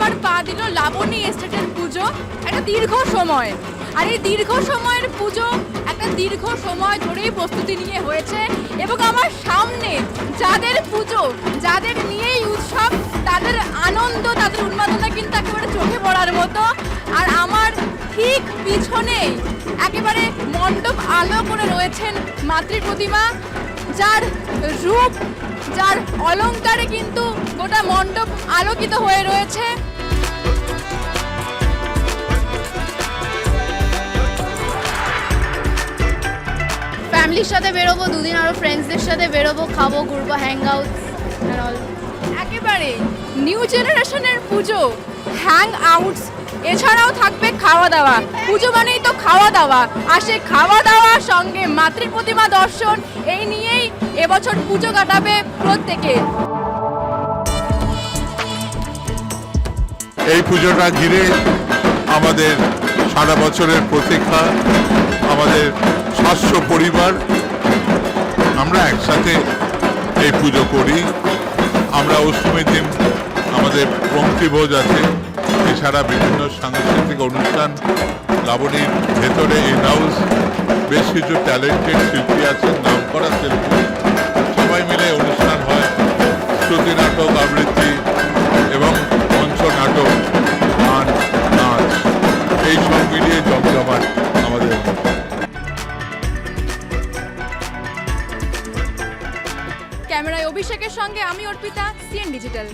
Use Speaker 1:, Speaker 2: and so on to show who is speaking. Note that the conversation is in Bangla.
Speaker 1: এবার পা দিল লাবণী এস্টেটের পুজো, একটা দীর্ঘ সময়। আর এই দীর্ঘ সময়ের পুজো একটা দীর্ঘ সময় ধরেই প্রস্তুতি নিয়ে হয়েছে। এবং আমার সামনে যাদের পুজো, যাদের নিয়েই উৎসব, তাদের আনন্দ, তাদের উন্মাদনা কিন্তু একেবারে চোখে পড়ার মতো। আর আমার ঠিক পিছনেই একেবারে মণ্ডপ আলো করে রয়েছেন মাতৃ প্রতিমা। যার রূপ, যার অলঙ্কারে কিন্তু গোটা মণ্ডপ আলোকিত হয়ে রয়েছে।
Speaker 2: ফ্যামিলির সাথে বেরোবো, দুদিন আরও ফ্রেন্ডসদের সাথে বেরোবো, খাব, ঘুরবো হ্যাং আউট
Speaker 1: একেবারে নিউ জেনারেশনের পুজো হ্যাং আউটস এছাড়াও থাকবে খাওয়া দাওয়া। পুজো মানেই তো খাওয়া দাওয়া। আর সেই খাওয়া দাওয়া সঙ্গে মাতৃ প্রতিমা দর্শন, এই নিয়েই এবছর পুজো কাটাবে প্রত্যেকে।
Speaker 3: এই পুজোটা ঘিরে আমাদের সারা বছরের প্রতীক্ষা, আমাদের সাতশো পরিবার। আমরা একসাথে এই পুজো করি। আমরা অষ্টমীর দিন আমাদের পঙ্ক্তিভোজ আছে। এছাড়া বিভিন্ন সাংস্কৃতিক অনুষ্ঠান, লাবণীর ভেতরে ইন হাউস বেশ কিছু ট্যালেন্টেড শিল্পী আছেন নাম করা শিল্পী। সবাই মিলে অনুষ্ঠান হয়, শ্রুতি নাটক, আবৃত্তি এবং মঞ্চ নাটক, গান, নাচ। এই সব মিলিয়ে জমজমাট আমাদের
Speaker 1: ক্যামেরায় অভিষেকের সঙ্গে আমি অর্পিতা সিএন ডিজিটাল